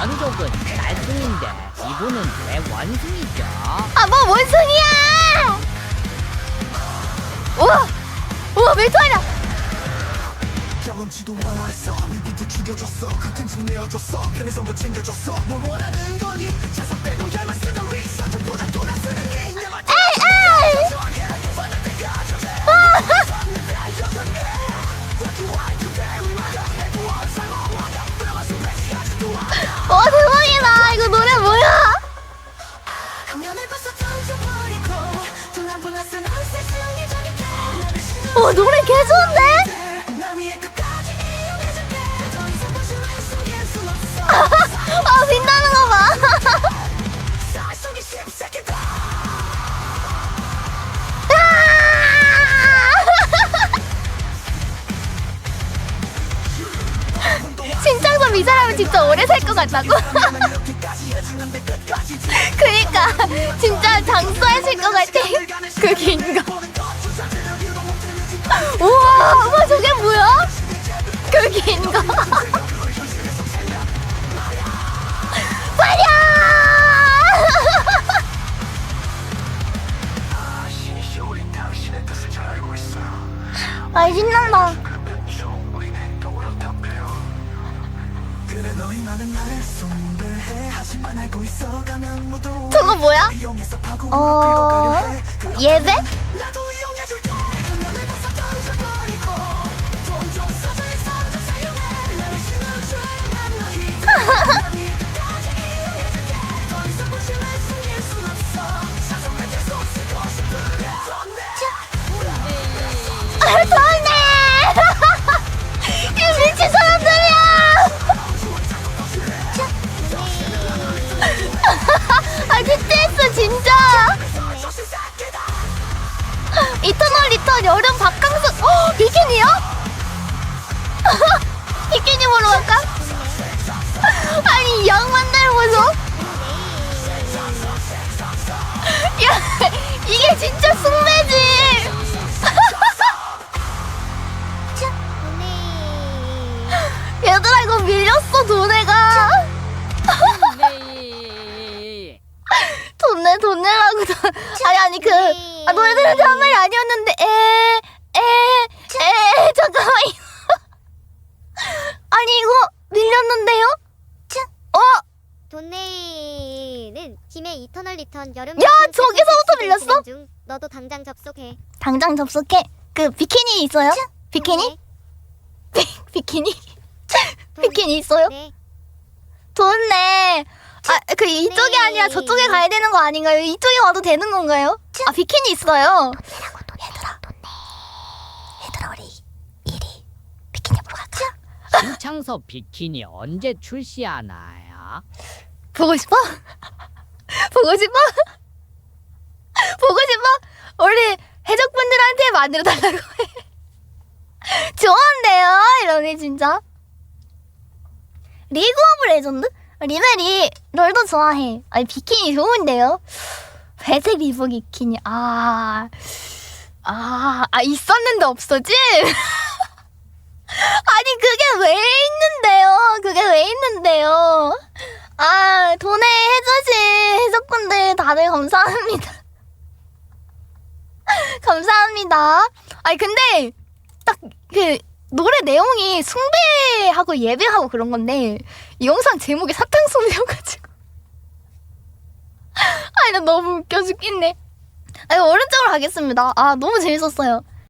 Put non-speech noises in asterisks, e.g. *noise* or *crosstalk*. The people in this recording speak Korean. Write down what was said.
전족은 달승인데 이분은 왜 원숭이죠? 아, 뭐 원숭이야! 우와! 우와, 멜토아냐! 경험치도 완화했어 미국도 죽여줬어 같은 중 내어줬어 편의성도 챙겨줬어 뭘 원하는 거니 자석 빼고 얄만 쓰던 리사 전보다 돈안 쓰는 게 있냐 맞 에이, 에이! 와, *laughs* 어 노래 개 좋은데? 신창섭 이 사람은 진짜 오래 살 것 같다고? *laughs* 그니까 진짜 장수하실 것 같아. 그 긴가 *laughs* 우와 우와 저게 뭐야? 그 알고 있어 *laughs* 아 신난다 저거 뭐야? 어 예배? 리턴 여름 바캉스 어 비키니요? *laughs* 비키니 보러 갈까? *laughs* 아니 이 양반들 보소 *laughs* 야 이게 진짜 숭배지 얘들아 이거 밀렸어 돈에가 네. 돈 내, 돈 내라고. 돈. 아니, 아니, 그, 아, 너희들한테 한 말이 아니었는데, 에, 에, 에, 잠깐만요. 아니, 이거 밀렸는데요? 어? 돈네이는 팀의 이터널 리턴 여름 야, 저기서부터 세컨드 밀렸어? 중. 너도 당장 접속해. 당장 접속해. 그, 비키니 있어요? 비키니? 비, 비키니? 비키니 있어요? 네. 돈 내. 아, 그, 이쪽이 네. 아니라 저쪽에 가야 되는 거 아닌가요? 이쪽에 와도 되는 건가요? 아, 비키니 있어요. 얘들아, 돈 내. 얘들아, 우리, 이리, 비키니 보러 갈까? 신창섭 비키니 언제 출시하나요? 보고 싶어? *laughs* 보고 싶어? *laughs* 보고 싶어? 우리 해적분들한테 만들어 달라고 해. *laughs* 좋은데요? 이러네 진짜. 리그 오브 레전드? 리벨이 롤도 좋아해. 아니 비키니 좋은데요? 회색 리브 비키니 아. 아, 아 있었는데 없어지? 아니 그게 왜 있는데요? 그게 왜 있는데요? 아, 돈에 해주신 해적분들 다들 감사합니다. *laughs* 감사합니다. 아니, 근데, 딱, 그, 노래 내용이 숭배하고 예배하고 그런 건데, 이 영상 제목이 사탕숭배여가지고. *laughs* 아니, 나 너무 웃겨 죽겠네. 아니, 오른쪽으로 가겠습니다. 아, 너무 재밌었어요.